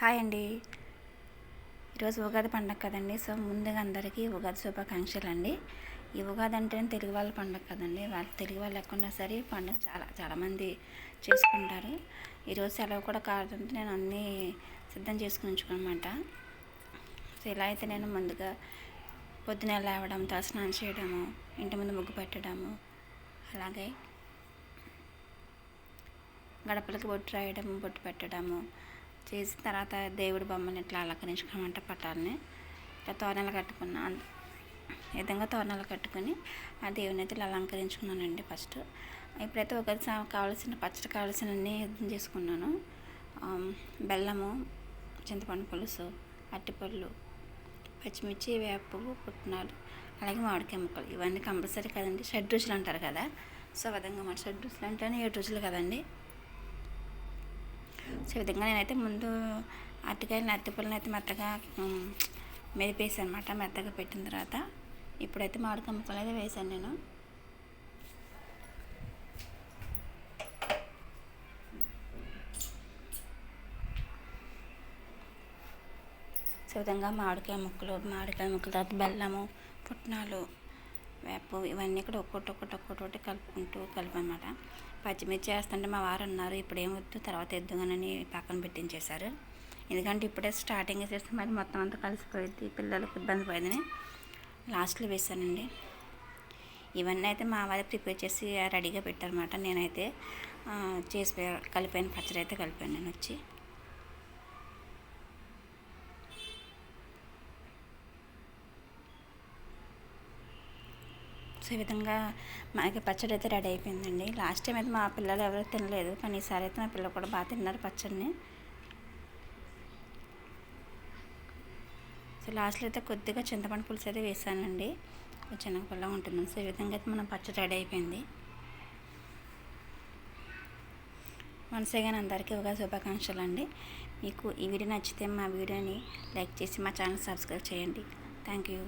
Hi అండి. ఈరోజు ఉగాది పండగ కదండి సో ముందుగా అందరికీ ఉగాది శుభాకాంక్షలు అండి ఈ ఉగాది అంటేనే తెలుగు వాళ్ళ పండగ కదండి వాళ్ళు తెలుగు వాళ్ళు ఎక్కడున్నా సరే పండుగ చాలా చాలామంది చేసుకుంటారు. ఈరోజు సెలవు కూడా కాదంటే నేను అన్నీ సిద్ధం చేసుకుని ఉంచుకోనమాట. సో ఇలా అయితే నేను ముందుగా పొద్దున లేవడం తలస్నానం చేయడము ఇంటి ముందు ముగ్గు పెట్టడము అలాగే గడపలకి బొట్టు రాయడము బొట్టు పెట్టడము చేసిన తర్వాత దేవుడి బొమ్మని ఇట్లా అలంకరించుకోమంటే పట్టాలని ఇట్లా తోరణాలు కట్టుకున్నా ఈ విధంగా తోరణాలు కట్టుకొని ఆ దేవుని అయితే ఇలా అలంకరించుకున్నానండి ఫస్ట్. ఇప్పుడైతే ఒకరి కావాల్సిన పచ్చడి కావాల్సినవన్నీ సిద్ధం చేసుకున్నాను. బెల్లము చింతపండు పులుసు అట్టిపళ్ళు పచ్చిమిర్చి వేపులు పుట్నాలు అలాగే మామిడికాయ ముక్కలు. ఇవన్నీ కంపల్సరీ కదండి షడ్ రుచులు అంటారు కదా. సో విధంగా మన షడ్ రుచులు అంటేనే ఏడు రుచులు కదండి. సో విధంగా నేనైతే ముందు అరటికాయలు అరటిపళ్ళని అయితే మెత్తగా మెదిపేసి అనమాట మెత్తగా పెట్టిన తర్వాత ఇప్పుడైతే మామిడికాయ ముక్కలు అయితే వేసాను నేను. సో విధంగా మామిడికాయ ముక్కలు మామిడికాయ ముక్కలు తర్వాత బెల్లము పుట్నాలు వేపు ఇవన్నీ కూడా ఒక్కొక్కటి ఒక్కటి ఒక్కొక్కటి కలుపుకుంటూ కలిపనమాట. పచ్చిమిర్చి వేస్తుంటే మా వారు అన్నారు ఇప్పుడు వద్దు తర్వాత ఎద్దుగానని పక్కన పెట్టించేశారు. ఎందుకంటే ఇప్పుడే స్టార్టింగ్ చేస్తే మరి మొత్తం అంతా కలిసిపోయింది పిల్లలకు ఇబ్బంది పోయిందని లాస్ట్లో వేసానండి ఇవన్నీ అయితే మా వారి ప్రిపేర్ చేసి రెడీగా పెట్టారన్నమాట. నేనైతే చేసి కలిపాను పచ్చడి అయితే కలిపాను నేను వచ్చి. సో ఈ విధంగా మనకి పచ్చడి అయితే రెడీ అయిపోయిందండి. లాస్ట్ టైం అయితే మా పిల్లలు ఎవరు తినలేదు కానీ ఈసారి అయితే మా పిల్లలు కూడా బాగా తిన్నారు పచ్చడిని. సో లాస్ట్లో అయితే కొద్దిగా చింతపండు పులుసు అయితే వేసానండి. చిన్నపుల్ల ఉంటుంది సో ఈ విధంగా అయితే మనం పచ్చడి రెడీ అయిపోయింది. మనసేగానే అందరికీ ఒక శుభాకాంక్షలు అండి. మీకు ఈ వీడియో నచ్చితే మా వీడియోని లైక్ చేసి మా ఛానల్ సబ్స్క్రైబ్ చేయండి. Thank you.